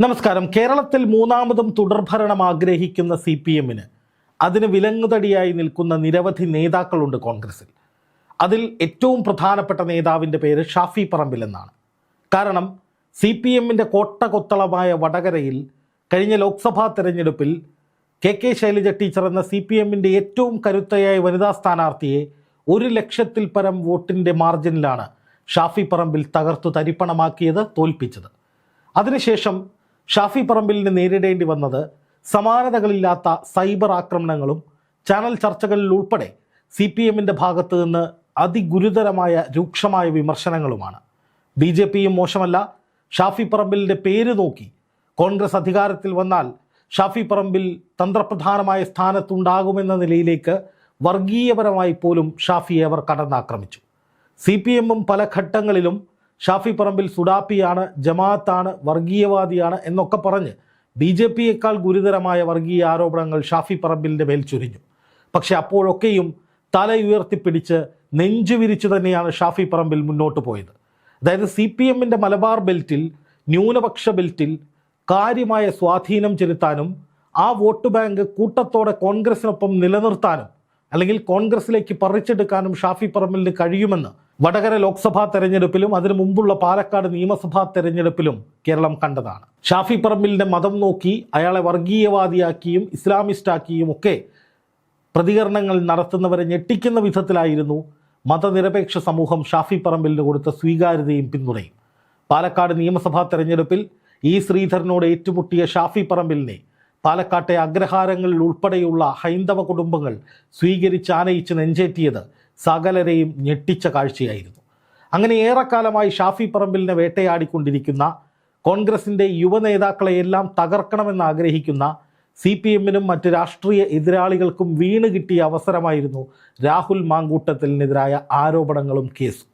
നമസ്കാരം. കേരളത്തിൽ മൂന്നാമതും തുടർഭരണം ആഗ്രഹിക്കുന്ന സി പി എമ്മിന് അതിന് വിലങ്ങുതടിയായി നിൽക്കുന്ന നിരവധി നേതാക്കളുണ്ട് കോൺഗ്രസിൽ. അതിൽ ഏറ്റവും പ്രധാനപ്പെട്ട നേതാവിന്റെ പേര് ഷാഫി പറമ്പിൽ എന്നാണ്. കാരണം സി പി എമ്മിന്റെ കോട്ടകൊത്തളമായ വടകരയിൽ കഴിഞ്ഞ ലോക്സഭാ തെരഞ്ഞെടുപ്പിൽ കെ കെ ശൈലജ ടീച്ചർ എന്ന സി പി എമ്മിന്റെ ഏറ്റവും കരുത്തയായ വനിതാ സ്ഥാനാർത്ഥിയെ ഒരു ലക്ഷത്തിൽ പരം വോട്ടിന്റെ മാർജിനിലാണ് ഷാഫി പറമ്പിൽ തകർത്തു തരിപ്പണമാക്കിയത് തോൽപ്പിച്ചത്. അതിനുശേഷം ഷാഫി പറമ്പിലിന് നേരിടേണ്ടി വന്നത് സമാനതകളില്ലാത്ത സൈബർ ആക്രമണങ്ങളും ചാനൽ ചർച്ചകളിൽ ഉൾപ്പെടെ സി പി എമ്മിന്റെ ഭാഗത്ത് നിന്ന് അതിഗുരുതരമായ രൂക്ഷമായ വിമർശനങ്ങളുമാണ്. ബി ജെ പിയും മോശമല്ല ഷാഫി പറമ്പിലിന്റെ പേര് നോക്കി കോൺഗ്രസ് അധികാരത്തിൽ വന്നാൽ ഷാഫി പറമ്പിൽ തന്ത്രപ്രധാനമായ സ്ഥാനത്തുണ്ടാകുമെന്ന നിലയിലേക്ക് വർഗീയപരമായി പോലും ഷാഫിയെ അവർ കടന്നാക്രമിച്ചു. സി പി എമ്മും പല ഘട്ടങ്ങളിലും ഷാഫി പറമ്പിൽ സുഡാപ്പിയാണ് ജമാഅത്താണ് വർഗീയവാദിയാണ് എന്നൊക്കെ പറഞ്ഞ് ബി ജെ പിയേക്കാൾ ഗുരുതരമായ വർഗീയ ആരോപണങ്ങൾ ഷാഫി പറമ്പിലിന്റെ മേൽ ചുരിഞ്ഞു. പക്ഷെ അപ്പോഴൊക്കെയും തല ഉയർത്തിപ്പിടിച്ച് നെഞ്ചുവിരിച്ചു തന്നെയാണ് ഷാഫി പറമ്പിൽ മുന്നോട്ട് പോയത്. അതായത് സി പി എമ്മിന്റെ മലബാർ ബെൽറ്റിൽ ന്യൂനപക്ഷ ബെൽറ്റിൽ കാര്യമായ സ്വാധീനം ചെലുത്താനും ആ വോട്ട് ബാങ്ക് കൂട്ടത്തോടെ കോൺഗ്രസിനൊപ്പം നിലനിർത്താനും അല്ലെങ്കിൽ കോൺഗ്രസിലേക്ക് പറിച്ചെടുക്കാനും ഷാഫി പറമ്പിലിന് കഴിയുമെന്ന് വടകര ലോക്സഭാ തെരഞ്ഞെടുപ്പിലും അതിനു മുമ്പുള്ള പാലക്കാട് നിയമസഭാ തെരഞ്ഞെടുപ്പിലും കേരളം കണ്ടതാണ്. ഷാഫി പറമ്പിലിന്റെ മതം നോക്കി അയാളെ വർഗീയവാദിയാക്കിയും ഇസ്ലാമിസ്റ്റാക്കിയും ഒക്കെ പ്രതികരണങ്ങൾ നടത്തുന്നവരെ ഞെട്ടിക്കുന്ന വിധത്തിലായിരുന്നു മതനിരപേക്ഷ സമൂഹം ഷാഫി പറമ്പിലിന് കൊടുത്ത സ്വീകാര്യതയും പിന്തുണയും. പാലക്കാട് നിയമസഭാ തെരഞ്ഞെടുപ്പിൽ ഇ ശ്രീധരനോട് ഏറ്റുമുട്ടിയ ഷാഫി പറമ്പിലിനെ പാലക്കാട്ടെ അഗ്രഹാരങ്ങളിൽ ഉൾപ്പെടെയുള്ള ഹൈന്ദവ കുടുംബങ്ങൾ സ്വീകരിച്ച് ആനയിച്ച് നെഞ്ചേറ്റിയത് സകലരെയും ഞെട്ടിച്ച കാഴ്ചയായിരുന്നു. അങ്ങനെ ഏറെക്കാലമായി ഷാഫി പറമ്പിലിനെ വേട്ടയാടിക്കൊണ്ടിരിക്കുന്ന കോൺഗ്രസിന്റെ യുവനേതാക്കളെയെല്ലാം തകർക്കണമെന്ന് ആഗ്രഹിക്കുന്ന സി പി എമ്മിനും മറ്റ് രാഷ്ട്രീയ എതിരാളികൾക്കും വീണ് കിട്ടിയ അവസരമായിരുന്നു രാഹുൽ മാങ്കൂട്ടത്തലിനെതിരായ ആരോപണങ്ങളും കേസും.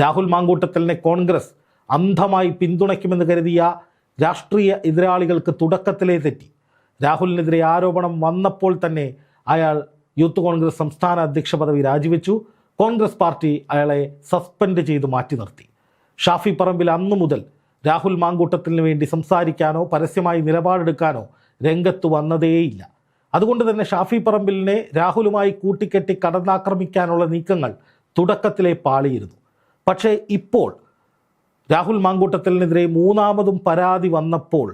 രാഹുൽ മാങ്കൂട്ടത്തലിനെ കോൺഗ്രസ് അന്ധമായി പിന്തുണയ്ക്കുമെന്ന് കരുതിയ രാഷ്ട്രീയ എതിരാളികൾക്ക് തുടക്കത്തിലേ തെറ്റി. രാഹുലിനെതിരെ ആരോപണം വന്നപ്പോൾ തന്നെ അയാൾ യൂത്ത് കോൺഗ്രസ് സംസ്ഥാന അധ്യക്ഷ പദവി രാജിവെച്ചു. കോൺഗ്രസ് പാർട്ടി അയാളെ സസ്പെൻഡ് ചെയ്ത് മാറ്റി നിർത്തി. ഷാഫി പറമ്പിൽ അന്നു മുതൽ രാഹുൽ മാങ്കൂട്ടത്തിന് വേണ്ടി സംസാരിക്കാനോ പരസ്യമായി നിലപാടെടുക്കാനോ രംഗത്ത് വന്നതേയില്ല. അതുകൊണ്ട് തന്നെ ഷാഫി പറമ്പിലിനെ രാഹുലുമായി കൂട്ടിക്കെട്ടി കടന്നാക്രമിക്കാനുള്ള നീക്കങ്ങൾ തുടക്കത്തിലെ പാളിയിരുന്നു. പക്ഷേ ഇപ്പോൾ രാഹുൽ മാങ്കൂട്ടത്തലിനെതിരെ മൂന്നാമതും പരാതി വന്നപ്പോൾ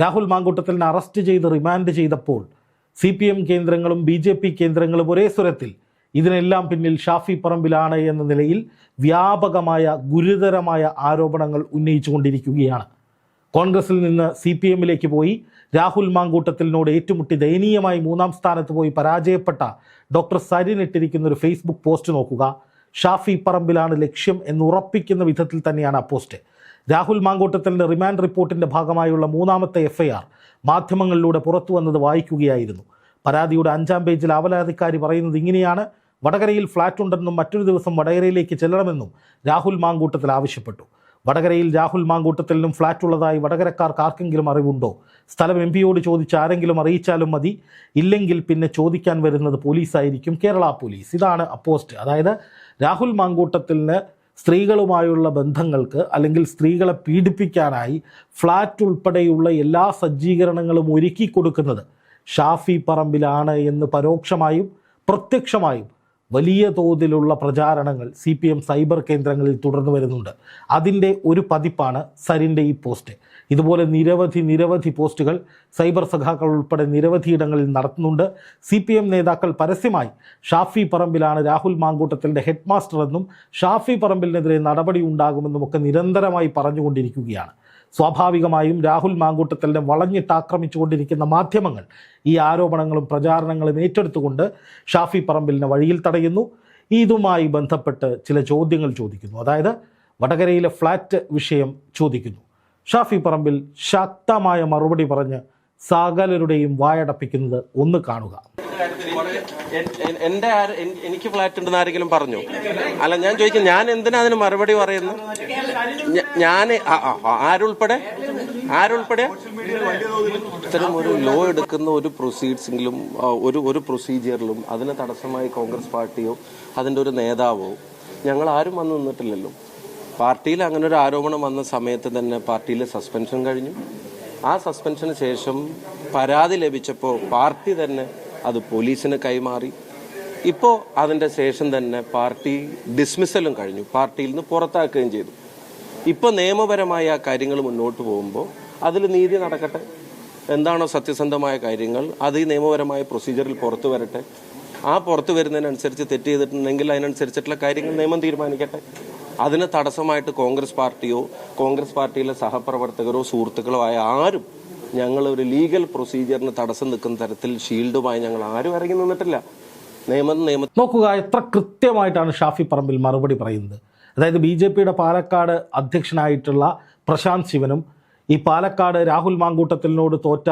രാഹുൽ മാങ്കൂട്ടത്തലിനെ അറസ്റ്റ് ചെയ്ത് റിമാൻഡ് ചെയ്തപ്പോൾ സി പി എം കേന്ദ്രങ്ങളും ബി ജെ പി കേന്ദ്രങ്ങളും ഒരേ സ്വരത്തിൽ ഇതിനെല്ലാം പിന്നിൽ ഷാഫി പറമ്പിലാണ് എന്ന നിലയിൽ വ്യാപകമായ ഗുരുതരമായ ആരോപണങ്ങൾ ഉന്നയിച്ചുകൊണ്ടിരിക്കുകയാണ്. കോൺഗ്രസിൽ നിന്ന് സി പി എമ്മിലേക്ക് പോയി രാഹുൽ മാങ്കൂട്ടത്തിലിനോട് ഏറ്റുമുട്ടി ദയനീയമായി മൂന്നാം സ്ഥാനത്ത് പോയി പരാജയപ്പെട്ട ഡോക്ടർ സരിൻ ഇട്ടിരിക്കുന്ന ഒരു ഫേസ്ബുക്ക് പോസ്റ്റ് നോക്കുക. ഷാഫി പറമ്പിലാണ് ലക്ഷ്യം എന്ന് ഉറപ്പിക്കുന്ന വിധത്തിൽ തന്നെയാണ് ആ പോസ്റ്റ്. രാഹുൽ മാങ്കൂട്ടത്തലിന്റെ റിമാൻഡ് റിപ്പോർട്ടിന്റെ ഭാഗമായുള്ള മൂന്നാമത്തെ എഫ് ഐ ആർ മാധ്യമങ്ങളിലൂടെ പുറത്തു വന്നത് വായിക്കുകയായിരുന്നു. പരാതിയുടെ അഞ്ചാം പേജിൽ ആവലാധിക്കാരി പറയുന്നത് ഇങ്ങനെയാണ്. വടകരയിൽ ഫ്ളാറ്റ് ഉണ്ടെന്നും മറ്റൊരു ദിവസം വടകരയിലേക്ക് ചെല്ലണമെന്നും രാഹുൽ മാങ്കൂട്ടത്തിൽ ആവശ്യപ്പെട്ടു. വടകരയിൽ രാഹുൽ മാങ്കൂട്ടത്തിലും ഫ്ളാറ്റ് ഉള്ളതായി വടകരക്കാർക്ക് ആർക്കെങ്കിലും അറിവുണ്ടോ? സ്ഥലം എം പിയോട് ചോദിച്ച് ആരെങ്കിലും അറിയിച്ചാലും മതി. ഇല്ലെങ്കിൽ പിന്നെ ചോദിക്കാൻ വരുന്നത് പോലീസായിരിക്കും കേരള പോലീസ്. ഇതാണ് അപ്പോസ്റ്റ് അതായത് രാഹുൽ മാങ്കൂട്ടത്തിന് സ്ത്രീകളുമായുള്ള ബന്ധങ്ങൾക്ക് അല്ലെങ്കിൽ സ്ത്രീകളെ പീഡിപ്പിക്കാനായി ഫ്ലാറ്റ് ഉൾപ്പെടെയുള്ള എല്ലാ സജ്ജീകരണങ്ങളും ഒരുക്കി കൊടുക്കുന്നത് ഷാഫി പറമ്പിലാണ് എന്ന് പരോക്ഷമായും പ്രത്യക്ഷമായും വലിയ തോതിലുള്ള പ്രചാരണങ്ങൾ സി സൈബർ കേന്ദ്രങ്ങളിൽ തുടർന്നു വരുന്നുണ്ട്. അതിന്റെ ഒരു പതിപ്പാണ് സരിന്റെ ഈ പോസ്റ്റ്. ഇതുപോലെ നിരവധി നിരവധി പോസ്റ്റുകൾ സൈബർ സഖാക്കൾ ഉൾപ്പെടെ നിരവധി ഇടങ്ങളിൽ നടത്തുന്നുണ്ട്. സി പി എം നേതാക്കൾ പരസ്യമായി ഷാഫി പറമ്പിലാണ് രാഹുൽ മാങ്കൂട്ടത്തിന്റെ ഹെഡ് മാസ്റ്റർ എന്നും ഷാഫി പറമ്പിലിനെതിരെ നടപടി ഉണ്ടാകുമെന്നും ഒക്കെ നിരന്തരമായി പറഞ്ഞുകൊണ്ടിരിക്കുകയാണ്. സ്വാഭാവികമായും രാഹുൽ മാങ്കൂട്ടത്തലിനെ വളഞ്ഞിട്ട് ആക്രമിച്ചുകൊണ്ടിരിക്കുന്ന മാധ്യമങ്ങൾ ഈ ആരോപണങ്ങളും പ്രചാരണങ്ങളും ഏറ്റെടുത്തുകൊണ്ട് ഷാഫി പറമ്പിലിനെ വഴിയിൽ തടയുന്നു. ഇതുമായി ബന്ധപ്പെട്ട് ചില ചോദ്യങ്ങൾ ചോദിക്കുന്നു. അതായത് വടകരയിലെ ഫ്ലാറ്റ് വിഷയം ചോദിക്കുന്നു. ഷാഫി പറമ്പിൽ ശക്തമായ മറുപടി പറഞ്ഞ് സകലരുടെയും വായടപ്പിക്കുന്നത് ഒന്ന് കാണുക. എന്റെ എനിക്ക് ഫ്ലാറ്റ് ഉണ്ടെന്ന് ആരെങ്കിലും പറഞ്ഞു? അല്ല ഞാൻ ചോദിക്കും ഞാൻ എന്തിനാ അതിന് മറുപടി പറയുന്നു ഞാൻ ആരുൾപ്പെടെ? ആരുൾപ്പെടെ? ഇത്തരം ഒരു ലോ എടുക്കുന്ന ഒരു പ്രൊസീഡ്സിലും ഒരു ഒരു പ്രൊസീജിയറിലും അതിന് തടസ്സമായി കോൺഗ്രസ് പാർട്ടിയോ അതിന്റെ ഒരു നേതാവോ ഞങ്ങൾ ആരും വന്നു നിന്നിട്ടില്ലല്ലോ. പാർട്ടിയിൽ അങ്ങനെ ഒരു ആരോപണം വന്ന സമയത്ത് തന്നെ പാർട്ടിയിലെ സസ്പെൻഷൻ കഴിഞ്ഞു. ആ സസ്പെൻഷന് ശേഷം പരാതി ലഭിച്ചപ്പോൾ പാർട്ടി തന്നെ അത് പോലീസിന് കൈമാറി. ഇപ്പോൾ അതിന്റെ ശേഷം തന്നെ പാർട്ടി ഡിസ്മിസലും കഴിഞ്ഞു. പാർട്ടിയിൽ നിന്ന് പുറത്താക്കുകയും ചെയ്തു. ഇപ്പോൾ നിയമപരമായി ആ കാര്യങ്ങൾ മുന്നോട്ട് പോകുമ്പോൾ അതിൽ നീതി നടക്കട്ടെ. എന്താണോ സത്യസന്ധമായ കാര്യങ്ങൾ അത് ഈ നിയമപരമായ പ്രൊസീജിയറിൽ പുറത്തു വരട്ടെ. ആ പുറത്തു വരുന്നതിനനുസരിച്ച് തെറ്റ് ചെയ്തിട്ടുണ്ടെങ്കിൽ അതിനനുസരിച്ചിട്ടുള്ള കാര്യങ്ങൾ നിയമം തീരുമാനിക്കട്ടെ. അതിന് തടസ്സമായിട്ട് കോൺഗ്രസ് പാർട്ടിയോ കോൺഗ്രസ് പാർട്ടിയിലെ സഹപ്രവർത്തകരോ സുഹൃത്തുക്കളോ ആയ ആരും ഞങ്ങൾ ഒരു ലീഗൽ പ്രൊസീജിയറിന് തടസ്സം നിൽക്കുന്ന തരത്തിൽ ഷീൽഡുമായി ഞങ്ങൾ ആരും ഇറങ്ങി നിന്നിട്ടില്ല. നിയമം നിയമം നോക്കുക എത്ര കൃത്യമായിട്ടാണ് ഷാഫി പറമ്പിൽ മറുപടി പറയുന്നത്. അതായത് ബി ജെ പിയുടെ പാലക്കാട് അധ്യക്ഷനായിട്ടുള്ള പ്രശാന്ത് ശിവനും ഈ പാലക്കാട് രാഹുൽ മാങ്കൂട്ടത്തിനോട് തോറ്റ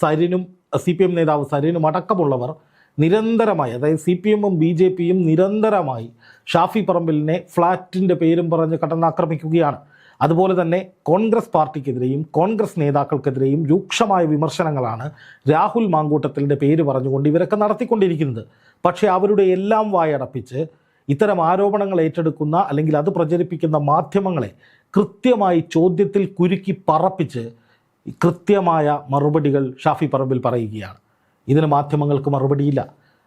സരിനും സി പി എം നേതാവ് സരിനും അടക്കമുള്ളവർ നിരന്തരമായി അതായത് സി പി എമ്മും ബി ജെ പിയും നിരന്തരമായി ഷാഫി പറമ്പിലിനെ ഫ്ളാറ്റിന്റെ പേരും പറഞ്ഞ് കടന്നാക്രമിക്കുകയാണ് അതുപോലെ തന്നെ കോൺഗ്രസ് പാർട്ടിക്കെതിരെയും കോൺഗ്രസ് നേതാക്കൾക്കെതിരെയും രൂക്ഷമായ വിമർശനങ്ങളാണ് രാഹുൽ മാങ്കൂട്ടത്തിന്റെ പേര് പറഞ്ഞുകൊണ്ട് ഇവരൊക്കെ നടത്തിക്കൊണ്ടിരിക്കുന്നത്. പക്ഷേ അവരുടെ എല്ലാം വായടപ്പിച്ച് ഇത്തരം ആരോപണങ്ങൾ ഏറ്റെടുക്കുന്ന അല്ലെങ്കിൽ അത് പ്രചരിപ്പിക്കുന്ന മാധ്യമങ്ങളെ കൃത്യമായി ചോദ്യത്തിൽ കുരുക്കി പറപ്പിച്ച് കൃത്യമായ മറുപടികൾ ഷാഫി പറമ്പിൽ പറയുകയാണ്. ഇതിന് മാധ്യമങ്ങൾക്ക് മറുപടിയില്ല.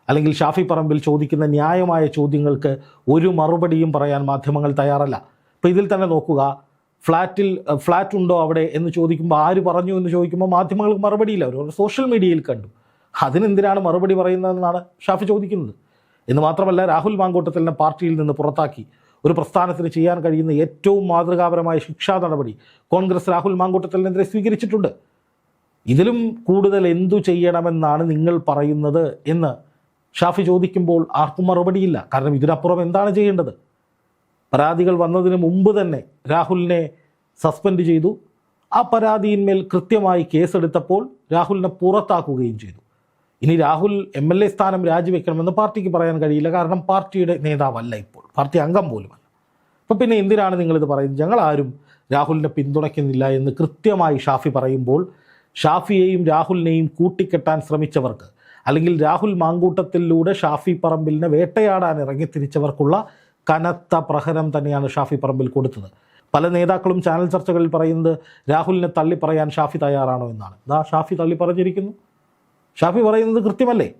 അല്ലെങ്കിൽ ഷാഫി പറമ്പിൽ ചോദിക്കുന്ന ന്യായമായ ചോദ്യങ്ങൾക്ക് ഒരു മറുപടിയും പറയാൻ മാധ്യമങ്ങൾ തയ്യാറല്ല. അപ്പോൾ ഇതിൽ തന്നെ നോക്കുക. ഫ്ലാറ്റിൽ ഫ്ലാറ്റ് ഉണ്ടോ അവിടെ എന്ന് ചോദിക്കുമ്പോൾ ആര് പറഞ്ഞു എന്ന് ചോദിക്കുമ്പോൾ മാധ്യമങ്ങൾക്ക് മറുപടിയില്ല. അവർ സോഷ്യൽ മീഡിയയിൽ കണ്ടു. അതിനെന്തിനാണ് മറുപടി പറയുന്നതെന്നാണ് ഷാഫി ചോദിക്കുന്നത്. എന്ന് മാത്രമല്ല രാഹുൽ മാങ്കോട്ടത്തിലിനെ പാർട്ടിയിൽ നിന്ന് പുറത്താക്കി. ഒരു പ്രസ്ഥാനത്തിന് ചെയ്യാൻ കഴിയുന്ന ഏറ്റവും മാതൃകാപരമായ ശിക്ഷാ നടപടി കോൺഗ്രസ് രാഹുൽ മാങ്കൂട്ടത്തലിനെതിരെ സ്വീകരിച്ചിട്ടുണ്ട്. ഇതിലും കൂടുതൽ എന്തു ചെയ്യണമെന്നാണ് നിങ്ങൾ പറയുന്നത് എന്ന് ഷാഫി ചോദിക്കുമ്പോൾ ആർക്കും മറുപടിയില്ല. കാരണം ഇതിനപ്പുറം എന്താണ് ചെയ്യേണ്ടത്? പരാതികൾ വന്നതിന് മുമ്പ് തന്നെ രാഹുലിനെ സസ്പെൻഡ് ചെയ്തു. ആ പരാതിയിന്മേൽ കൃത്യമായി കേസെടുത്തപ്പോൾ രാഹുലിനെ പുറത്താക്കുകയും ചെയ്തു. ഇനി രാഹുൽ എം എൽ എ സ്ഥാനം രാജിവെക്കണമെന്ന് പാർട്ടിക്ക് പറയാൻ കഴിയില്ല. കാരണം പാർട്ടിയുടെ നേതാവല്ല ഇപ്പോൾ. പാർട്ടി അംഗം പോലുമല്ല. അപ്പം പിന്നെ എന്തിനാണ് നിങ്ങളിത് പറയുന്നത്? ഞങ്ങൾ ആരും രാഹുലിനെ പിന്തുണയ്ക്കുന്നില്ല എന്ന് കൃത്യമായി ഷാഫി പറയുമ്പോൾ ഷാഫിയെയും രാഹുലിനെയും കൂട്ടിക്കെട്ടാൻ ശ്രമിച്ചവർക്ക് അല്ലെങ്കിൽ രാഹുൽ മാങ്കൂട്ടത്തിലൂടെ ഷാഫി പറമ്പിലിനെ വേട്ടയാടാൻ ഇറങ്ങി തിരിച്ചവർക്കുള്ള കനത്ത പ്രഹരം തന്നെയാണ് ഷാഫി പറമ്പിൽ കൊടുത്തത്. പല നേതാക്കളും ചാനൽ ചർച്ചകളിൽ പറയുന്നത് രാഹുലിനെ തള്ളി പറയാൻ ഷാഫി തയ്യാറാണോ എന്നാണ്. ഇതാ ഷാഫി തള്ളി പറഞ്ഞിരിക്കുന്നു. ഷാഫി പറയുന്നത് കൃത്യമല്ലേ?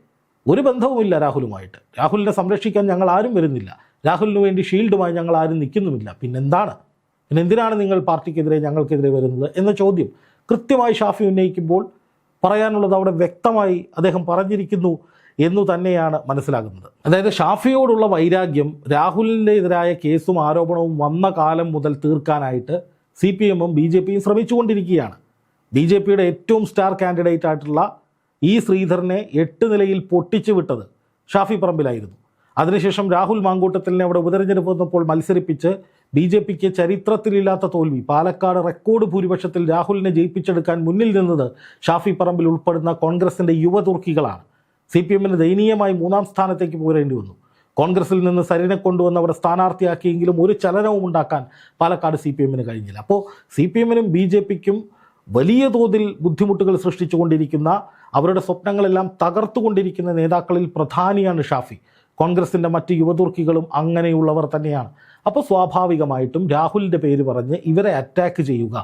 ഒരു ബന്ധവുമില്ല രാഹുലുമായിട്ട്. രാഹുലിനെ സംരക്ഷിക്കാൻ ഞങ്ങൾ ആരും വരുന്നില്ല. രാഹുലിന് വേണ്ടി ഷീൽഡുമായി ഞങ്ങൾ ആരും നിൽക്കുന്നുമില്ല. പിന്നെന്താണ്? പിന്നെന്തിനാണ് നിങ്ങൾ പാർട്ടിക്കെതിരെ ഞങ്ങൾക്കെതിരെ വരുന്നത് എന്ന ചോദ്യം കൃത്യമായി ഷാഫി ഉന്നയിക്കുമ്പോൾ പറയാനുള്ളത് അവിടെ വ്യക്തമായി അദ്ദേഹം പറഞ്ഞിരിക്കുന്നു എന്നു തന്നെയാണ് മനസ്സിലാകുന്നത്. അതായത് ഷാഫിയോടുള്ള വൈരാഗ്യം രാഹുലിന്റെ എതിരായ കേസും ആരോപണവും വന്ന കാലം മുതൽ തീർക്കാനായിട്ട് സി പി എമ്മും ബി ജെ പിയും ശ്രമിച്ചുകൊണ്ടിരിക്കുകയാണ്. ബി ജെ പിയുടെ ഏറ്റവും സ്റ്റാർ കാൻഡിഡേറ്റ് ആയിട്ടുള്ള ഈ ശ്രീധരനെ എട്ട് നിലയിൽ പൊട്ടിച്ചു വിട്ടത് ഷാഫി പറമ്പിലായിരുന്നു. അതിനുശേഷം രാഹുൽ മാങ്കൂട്ടത്തിലിനെ അവിടെ ഉപതെരഞ്ഞെടുപ്പ് വന്നപ്പോൾ മത്സരിപ്പിച്ച് ബി ജെ പിക്ക് ചരിത്രത്തിലില്ലാത്ത തോൽവി. പാലക്കാട് റെക്കോർഡ് ഭൂരിപക്ഷത്തിൽ രാഹുലിനെ ജയിപ്പിച്ചെടുക്കാൻ മുന്നിൽ നിന്നത് ഷാഫി പറമ്പിൽ ഉൾപ്പെടുന്ന കോൺഗ്രസിന്റെ യുവതുർക്കികളാണ്. സി പി എമ്മിന് ദയനീയമായി മൂന്നാം സ്ഥാനത്തേക്ക് പോരേണ്ടി വന്നു. കോൺഗ്രസിൽ നിന്ന് സരിനെ കൊണ്ടുവന്ന് അവിടെ സ്ഥാനാർത്ഥിയാക്കിയെങ്കിലും ഒരു ചലനവും ഉണ്ടാക്കാൻ പാലക്കാട് സി പി എമ്മിന് കഴിഞ്ഞില്ല. അപ്പോൾ സി പി എമ്മിനും ബി ജെ പിക്കും വലിയ തോതിൽ ബുദ്ധിമുട്ടുകൾ സൃഷ്ടിച്ചുകൊണ്ടിരിക്കുന്ന അവരുടെ സ്വപ്നങ്ങളെല്ലാം തകർത്തുകൊണ്ടിരിക്കുന്ന നേതാക്കളിൽ പ്രധാനിയാണ് ഷാഫി. കോൺഗ്രസിന്റെ മറ്റ് യുവതുർക്കികളും അങ്ങനെയുള്ളവർ തന്നെയാണ്. അപ്പോൾ സ്വാഭാവികമായിട്ടും രാഹുലിന്റെ പേര് പറഞ്ഞ് ഇവരെ അറ്റാക്ക് ചെയ്യുക.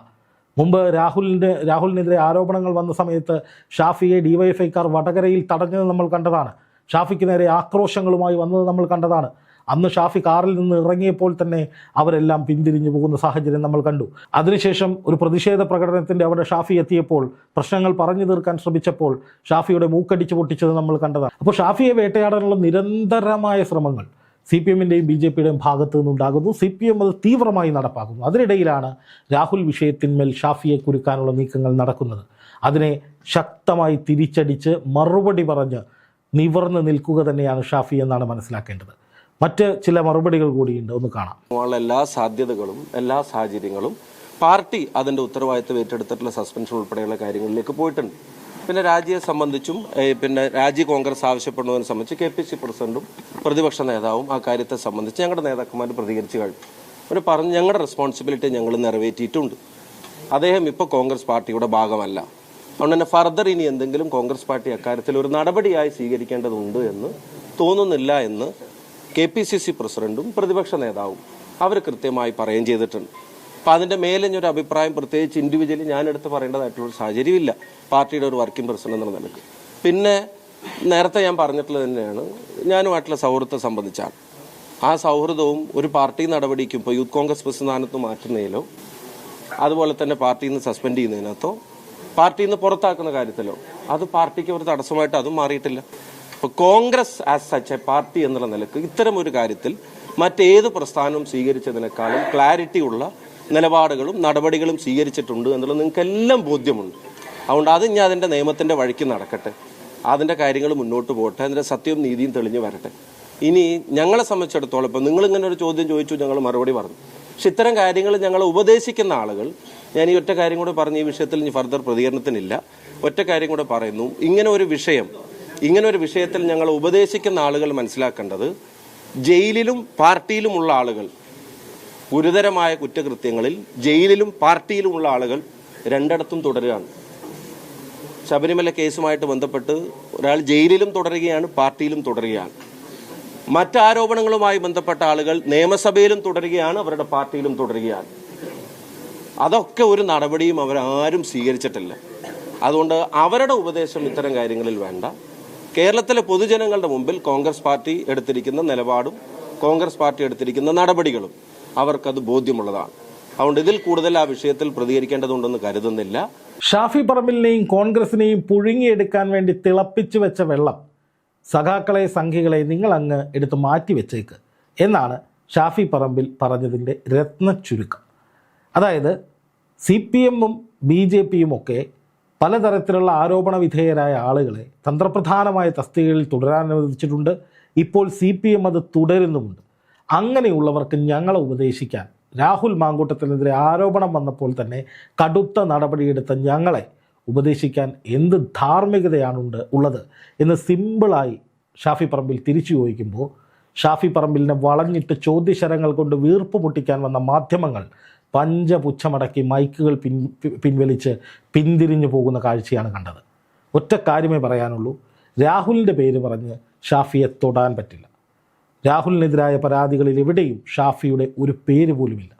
മുമ്പ് രാഹുലിന്റെ രാഹുലിനെതിരെ ആരോപണങ്ങൾ വന്ന സമയത്ത് ഷാഫിയെ ഡിവൈഎഫ്ഐക്കാർ വടകരയിൽ തടഞ്ഞത് നമ്മൾ കണ്ടതാണ്. ഷാഫിക്ക് നേരെ ആക്രോശങ്ങളുമായി വന്നത് നമ്മൾ കണ്ടതാണ്. അന്ന് ഷാഫി കാറിൽ നിന്ന് ഇറങ്ങിയപ്പോൾ തന്നെ അവരെല്ലാം പിന്തിരിഞ്ഞു പോകുന്ന സാഹചര്യം നമ്മൾ കണ്ടു. അതിനുശേഷം ഒരു പ്രതിഷേധ പ്രകടനത്തിന്റെ അവിടെ ഷാഫി എത്തിയപ്പോൾ പ്രശ്നങ്ങൾ പറഞ്ഞു തീർക്കാൻ ശ്രമിച്ചപ്പോൾ ഷാഫിയുടെ മൂക്കടിച്ച് പൊട്ടിച്ചത് നമ്മൾ കണ്ടതാണ്. അപ്പോൾ ഷാഫിയെ വേട്ടയാടാനുള്ള നിരന്തരമായ ശ്രമങ്ങൾ സി പി എമ്മിന്റെയും ബി ജെ പിയുടെയും ഭാഗത്തു നിന്നുണ്ടാകുന്നു. സി പി എം അത് തീവ്രമായി നടപ്പാക്കുന്നു. അതിനിടയിലാണ് രാഹുൽ വിഷയത്തിന്മേൽ ഷാഫിയെ കുരുക്കാനുള്ള നീക്കങ്ങൾ നടക്കുന്നത്. അതിനെ ശക്തമായി തിരിച്ചടിച്ച് മറുപടി പറഞ്ഞ് നിവർന്ന് നിൽക്കുക തന്നെയാണ് ഷാഫി എന്നാണ് മനസ്സിലാക്കേണ്ടത്. മറ്റ് ചില മറുപടികൾ കൂടിയുണ്ട് ഒന്ന് കാണാം. എല്ലാ സാധ്യതകളും എല്ലാ സാഹചര്യങ്ങളും പാർട്ടി അതിന്റെ ഉത്തരവാദിത്തം ഏറ്റെടുത്തിട്ടുള്ള സസ്പെൻഷൻ ഉൾപ്പെടെയുള്ള കാര്യങ്ങളിലേക്ക് പോയിട്ടുണ്ട്. പിന്നെ രാജിയെ സംബന്ധിച്ചും പിന്നെ രാജി കോൺഗ്രസ് ആവശ്യപ്പെടുന്നതിനെ സംബന്ധിച്ച് കെ പി സി പ്രസിഡന്റും പ്രതിപക്ഷ നേതാവും ആ കാര്യത്തെ സംബന്ധിച്ച് ഞങ്ങളുടെ നേതാക്കന്മാർ പ്രതികരിച്ചു കഴിഞ്ഞു. അവർ പറഞ്ഞ് ഞങ്ങളുടെ റെസ്പോൺസിബിലിറ്റി ഞങ്ങൾ നിറവേറ്റിയിട്ടുണ്ട്. അദ്ദേഹം ഇപ്പോൾ കോൺഗ്രസ് പാർട്ടിയുടെ ഭാഗമല്ല. അതുകൊണ്ട് തന്നെ ഫർദർ ഇനി എന്തെങ്കിലും കോൺഗ്രസ് പാർട്ടി അക്കാര്യത്തിൽ ഒരു നടപടിയായി സ്വീകരിക്കേണ്ടതുണ്ട് എന്ന് തോന്നുന്നില്ല എന്ന് കെ പി സി സി പ്രസിഡന്റും പ്രതിപക്ഷ നേതാവും അവർ കൃത്യമായി പറയുകയും ചെയ്തിട്ടുണ്ട്. അപ്പം അതിന്റെ ഒരു അഭിപ്രായം പ്രത്യേകിച്ച് ഇൻഡിവിജ്വലി ഞാൻ എടുത്ത് പറയേണ്ടതായിട്ടുള്ള സാഹചര്യമില്ല. പാർട്ടിയുടെ ഒരു വർക്കിംഗ് പ്രസിഡന്റ് എന്നുള്ള നിലയ്ക്ക്. പിന്നെ നേരത്തെ ഞാൻ പറഞ്ഞിട്ടുള്ളത് തന്നെയാണ് ഞാനുമായിട്ടുള്ള സൗഹൃദത്തെ സംബന്ധിച്ചാണ്. ആ സൗഹൃദവും ഒരു പാർട്ടി നടപടിക്കും ഇപ്പോൾ യൂത്ത് കോൺഗ്രസ് പ്രസ്ഥാനത്ത് മാറ്റുന്നതിലോ അതുപോലെ തന്നെ പാർട്ടിയിൽ നിന്ന് സസ്പെൻഡ് ചെയ്യുന്നതിനകത്തോ പാർട്ടിയിൽ നിന്ന് പുറത്താക്കുന്ന കാര്യത്തിലോ അത് പാർട്ടിക്ക് ഒരു തടസ്സമായിട്ട് അതും മാറിയിട്ടില്ല. ഇപ്പോൾ Congress as such a party എന്നുള്ള നിലയ്ക്ക് ഇത്തരം ഒരു കാര്യത്തിൽ മറ്റേത് പ്രസ്ഥാനവും സ്വീകരിച്ചതിനേക്കാളും ക്ലാരിറ്റി ഉള്ള നിലപാടുകളും നടപടികളും സ്വീകരിച്ചിട്ടുണ്ട് എന്നുള്ളത് നിങ്ങൾക്കെല്ലാം ബോധ്യമുണ്ട്. അതുകൊണ്ട് അത് ഞാൻ അതിന്റെ നിയമത്തിന്റെ വഴിക്ക് നടക്കട്ടെ. അതിന്റെ കാര്യങ്ങൾ മുന്നോട്ട് പോകട്ടെ. അതിന്റെ സത്യവും നീതിയും തെളിഞ്ഞു വരട്ടെ. ഇനി ഞങ്ങളെ സംബന്ധിച്ചിടത്തോളം ഇപ്പം നിങ്ങളിങ്ങനെ ഒരു ചോദ്യം ചോദിച്ചു ഞങ്ങൾ മറുപടി പറഞ്ഞു. പക്ഷെ ഇത്തരം കാര്യങ്ങൾ ഞങ്ങൾ ഉപദേശിക്കുന്ന ആളുകൾ ഞാൻ ഈ ഒറ്റ കാര്യം കൂടെ പറഞ്ഞ ഈ വിഷയത്തിൽ ഇനി ഫർദർ പ്രതികരണത്തിനില്ല. ഒറ്റ കാര്യം കൂടെ പറയുന്നു. ഇങ്ങനെ ഒരു വിഷയം ഇങ്ങനെ ഒരു വിഷയത്തിൽ ഞങ്ങൾ ഉപദേശിക്കുന്ന ആളുകൾ മനസ്സിലാക്കേണ്ടത് ജയിലിലും പാർട്ടിയിലുമുള്ള ആളുകൾ ഗുരുതരമായ കുറ്റകൃത്യങ്ങളിൽ ജയിലിലും പാർട്ടിയിലുമുള്ള ആളുകൾ രണ്ടിടത്തും തുടരുകയാണ്. ശബരിമല കേസുമായിട്ട് ബന്ധപ്പെട്ട് ഒരാൾ ജയിലിലും തുടരുകയാണ് പാർട്ടിയിലും തുടരുകയാണ്. മറ്റാരോപണങ്ങളുമായി ബന്ധപ്പെട്ട ആളുകൾ നിയമസഭയിലും തുടരുകയാണ് അവരുടെ പാർട്ടിയിലും തുടരുകയാണ്. അതൊക്കെ ഒരു നടപടിയും അവരാരും സ്വീകരിച്ചിട്ടില്ല. അതുകൊണ്ട് അവരുടെ ഉപദേശം ഇത്തരം കാര്യങ്ങളിൽ വേണ്ട. കേരളത്തിലെ പൊതുജനങ്ങളുടെ മുമ്പിൽ കോൺഗ്രസ് പാർട്ടി എടുത്തിരിക്കുന്ന നിലപാടും കോൺഗ്രസ് പാർട്ടി എടുത്തിരിക്കുന്ന നടപടികളും അവർക്കത് ബോധ്യമുള്ളതാണ്. അതുകൊണ്ട് ഇതിൽ കൂടുതൽ ആ വിഷയത്തിൽ പ്രതികരിക്കേണ്ടതുണ്ടെന്ന് കരുതുന്നില്ല. ഷാഫി പറമ്പിലിനെയും കോൺഗ്രസിനെയും പുഴുങ്ങിയെടുക്കാൻ വേണ്ടി തിളപ്പിച്ചു വെച്ച വെള്ളം സഖാക്കളെ സംഘികളെ നിങ്ങൾ അങ്ങ് എടുത്ത് മാറ്റി വെച്ചേക്ക് എന്നാണ് ഷാഫി പറമ്പിൽ പറഞ്ഞതിന്റെ രത്ന ചുരുക്കം അതായത് സി പി എമ്മും ബി ജെ പിയും ഒക്കെ പലതരത്തിലുള്ള ആരോപണ വിധേയരായ ആളുകളെ തന്ത്രപ്രധാനമായ തസ്തികകളിൽ തുടരാൻ അനുവദിച്ചിട്ടുണ്ട്. ഇപ്പോൾ സി പി എം അത് തുടരുന്നുമുണ്ട്. അങ്ങനെയുള്ളവർക്ക് ഞങ്ങളെ ഉപദേശിക്കാൻ രാഹുൽ മാങ്കൂട്ടത്തിനെതിരെ ആരോപണം വന്നപ്പോൾ തന്നെ കടുത്ത നടപടിയെടുത്ത ഞങ്ങളെ ഉപദേശിക്കാൻ എന്ത് ധാർമ്മികതയാണുണ്ട് ഉള്ളത് എന്ന് സിമ്പിളായി ഷാഫി പറമ്പിൽ തിരിച്ചു ചോദിക്കുമ്പോൾ ഷാഫി പറമ്പിലിനെ വളഞ്ഞിട്ട് ചോദ്യശരങ്ങൾ കൊണ്ട് വീർപ്പ് മുട്ടിക്കാൻ വന്ന മാധ്യമങ്ങൾ പഞ്ചപുച്ഛമടക്കി മൈക്കുകൾ പിൻ പിൻവലിച്ച് പിന്തിരിഞ്ഞു പോകുന്ന കാഴ്ചയാണ് കണ്ടത്. ഒറ്റ കാര്യമേ പറയാനുള്ളൂ. രാഹുലിന്റെ പേര് പറഞ്ഞ് ഷാഫിയെ തൊടാൻ പറ്റില്ല. രാഹുലിനെതിരായ പരാതികളിൽ എവിടെയും ഷാഫിയുടെ ഒരു പേര് പോലുമില്ല.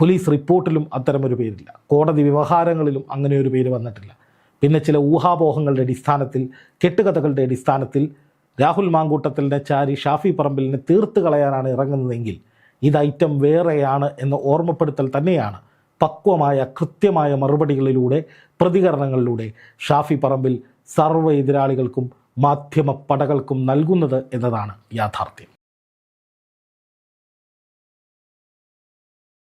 പോലീസ് റിപ്പോർട്ടിലും അത്തരമൊരു പേരില്ല. കോടതി വ്യവഹാരങ്ങളിലും അങ്ങനെ ഒരു പേര് വന്നിട്ടില്ല. പിന്നെ ചില ഊഹാപോഹങ്ങളുടെ അടിസ്ഥാനത്തിൽ കെട്ടുകഥകളുടെ അടിസ്ഥാനത്തിൽ രാഹുൽ മാങ്കൂട്ടത്തിലിനെ ചാരി ഷാഫി പറമ്പിലിനെ തീർത്ത് കളയാനാണ് ഇറങ്ങുന്നതെങ്കിൽ ഇത് ഐറ്റം വേറെയാണ് എന്ന ഓർമ്മപ്പെടുത്തൽ തന്നെയാണ്. പക്വമായ കൃത്യമായ മറുപടികളിലൂടെ പ്രതികരണങ്ങളിലൂടെ ഷാഫി പറമ്പിൽ സർവ എതിരാളികൾക്കും മാധ്യമ പടകൾക്കും നൽകുന്നത് എന്നതാണ് യാഥാർത്ഥ്യം.